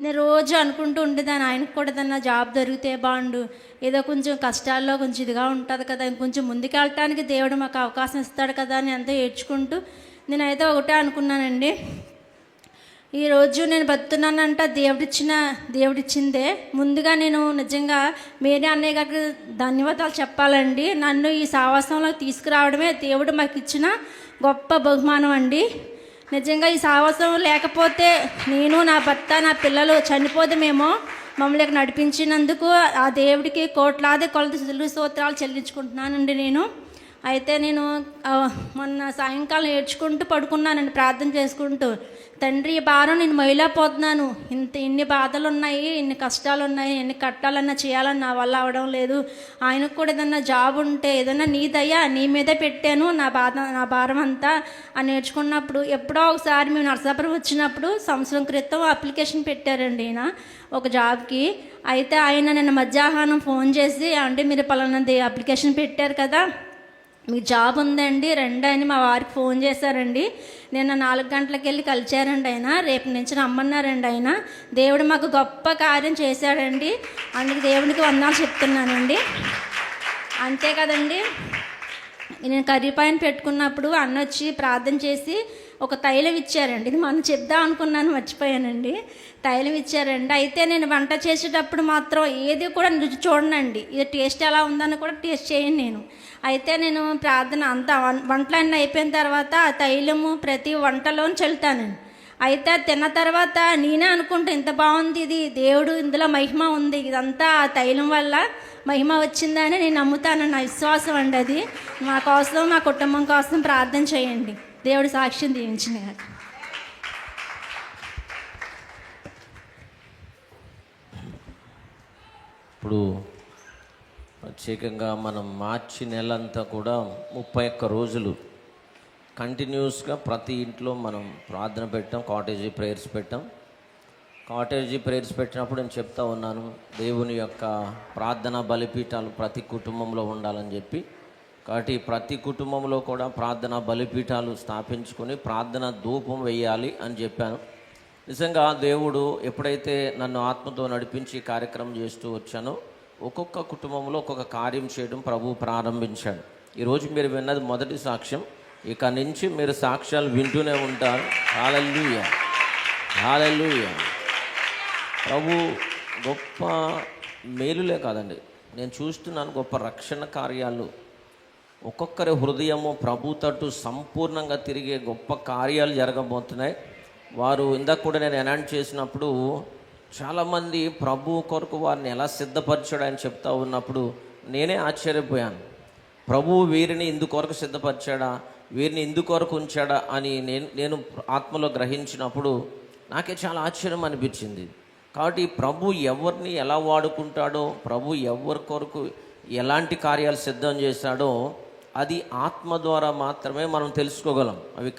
నేను రోజు అనుకుంటూ ఉండేదాన్ని ఆయనకు కూడా ఏదన్నా జాబ్ దొరికితే బాగుండు. ఏదో కొంచెం కష్టాల్లో కొంచెం ఇదిగా ఉంటుంది కదా కొంచెం ముందుకు వెళ్ళటానికి దేవుడు మాకు అవకాశం ఇస్తాడు కదా అని ఎంతో ఏడ్చుకుంటూ నేనైతే ఒకటే అనుకున్నానండి. ఈరోజు నేను బతున్నానంట దేవుడిచ్చిన దేవుడిచ్చిందే. ముందుగా నేను నిజంగా మేరీ అన్నయ్య గారికి ధన్యవాదాలు చెప్పాలండి. నన్ను ఈ సావాసంలో తీసుకురావడమే దేవుడు మాకు ఇచ్చిన గొప్ప బహుమానం అండి. నిజంగా ఈ సాహసం లేకపోతే నేను నా భర్త నా పిల్లలు చనిపోదామేమో మమ్మల్ని నడిపించినందుకు ఆ దేవుడికి కోట్లాది కొలత సిలువ సూత్రాలు చెల్లించుకుంటున్నానండి నేను. అయితే నేను మొన్న సాయంకాలం ఏడ్చుకుంటూ పడుకున్నానండి ప్రార్థన చేసుకుంటూ. తండ్రి ఈ భారం నేను మైలాపోతున్నాను ఇంత ఇన్ని బాధలు ఉన్నాయి ఇన్ని కష్టాలు ఉన్నాయి ఎన్ని కట్టాలన్నా చేయాలన్నా నా వల్ల అవడం లేదు. ఆయనకు కూడా ఏదన్నా జాబ్ ఉంటే ఏదన్నా నీదయ్యా నీ మీదే పెట్టాను నా బాధ నా భారం అంతా. అని నేర్చుకున్నప్పుడు ఎప్పుడో ఒకసారి మేము నరసాపురం వచ్చినప్పుడు సంవత్సరం క్రితం అప్లికేషన్ పెట్టారండి ఈయన ఒక జాబ్కి. అయితే ఆయన నిన్న మధ్యాహ్నం ఫోన్ చేసి అంటే మీరు పలానాది అప్లికేషన్ పెట్టారు కదా మీకు జాబ్ ఉందండి రండి అని మా వారికి ఫోన్ చేశారండి. నిన్న నాలుగు గంటలకు వెళ్ళి కలిచారండి ఆయన. రేపు నుంచి రమ్మన్నారండి ఆయన. దేవుడు మాకు గొప్ప కార్యం చేశాడండి. అందుకు దేవునికి వందాలు చెప్తున్నానండి. అంతే కదండి. నేను కర్రీ పైన పెట్టుకున్నప్పుడు అన్న వచ్చి ప్రార్థన చేసి ఒక తైలం ఇచ్చారండి. ఇది మనం చెప్దాం అనుకున్నాను మర్చిపోయానండి. తైలం ఇచ్చారండి. అయితే నేను వంట చేసేటప్పుడు మాత్రం ఏది కూడా రుచి చూడనండి. ఇది టేస్ట్ ఎలా ఉందని కూడా టేస్ట్ చేయను నేను. అయితే నేను ప్రార్థన అంతా వంటలన్నీ అయిపోయిన తర్వాత ఆ తైలము ప్రతి వంటలో చల్లుతానండి. అయితే తిన్న తర్వాత నేనే అనుకుంటా ఇంత బాగుంది ఇది దేవుడు ఇందులో మహిమ ఉంది. ఇదంతా ఆ తైలం వల్ల మహిమ వచ్చిందని నేను నమ్ముతాను నా విశ్వాసం అండి అది. మా కోసం మా కుటుంబం కోసం ప్రార్థన చేయండి. దేవుడు సాక్ష్యం దీవించిన ఇప్పుడు ప్రత్యేకంగా మనం మార్చి నెలంతా కూడా ముప్పై ఒక్క రోజులు కంటిన్యూస్గా ప్రతి ఇంట్లో మనం ప్రార్థన పెట్టాం కాటేజీ ప్రేయర్స్ పెట్టాం. కాటేజీ ప్రేయర్స్ పెట్టినప్పుడు నేను చెప్తా ఉన్నాను దేవుని యొక్క ప్రార్థన బలిపీఠాలు ప్రతి కుటుంబంలో ఉండాలని చెప్పి. కాబట్టి ప్రతి కుటుంబంలో కూడా ప్రార్థన బలిపీఠాలు స్థాపించుకొని ప్రార్థన ధూపం వేయాలి అని చెప్పాను. నిజంగా దేవుడు ఎప్పుడైతే నన్ను ఆత్మతో నడిపించి కార్యక్రమం చేస్తూ వచ్చానో ఒక్కొక్క కుటుంబంలో ఒక్కొక్క కార్యం చేయడం ప్రభు ప్రారంభించాడు. ఈరోజు మీరు విన్నది మొదటి సాక్ష్యం. ఇక నుంచి మీరు సాక్ష్యాలు వింటూనే ఉంటారు. హాలల్లుయ హాలల్లుయ ప్రభు గొప్ప మేలులే కాదండి. నేను చూస్తున్నాను గొప్ప రక్షణ కార్యాలు. ఒక్కొక్కరి హృదయము ప్రభు తట్టు సంపూర్ణంగా తిరిగే గొప్ప కార్యాలు జరగబోతున్నాయి. వారు ఇందాక కూడా నేను అనౌన్స్ చేసినప్పుడు చాలామంది ప్రభు కొరకు వారిని ఎలా సిద్ధపరచాడు అని చెప్తా ఉన్నప్పుడు నేనే ఆశ్చర్యపోయాను. ప్రభు వీరిని ఇందుకొరకు సిద్ధపరిచాడా? వీరిని ఇందుకొరకు ఉంచాడా అని నేను నేను ఆత్మలో గ్రహించినప్పుడు నాకే చాలా ఆశ్చర్యం అనిపించింది. కాబట్టి ప్రభు ఎవరిని ఎలా వాడుకుంటాడో ప్రభు ఎవరి కొరకు ఎలాంటి కార్యాలు సిద్ధం చేశాడో అది ఆత్మ ద్వారా మాత్రమే మనం తెలుసుకోగలం. అవి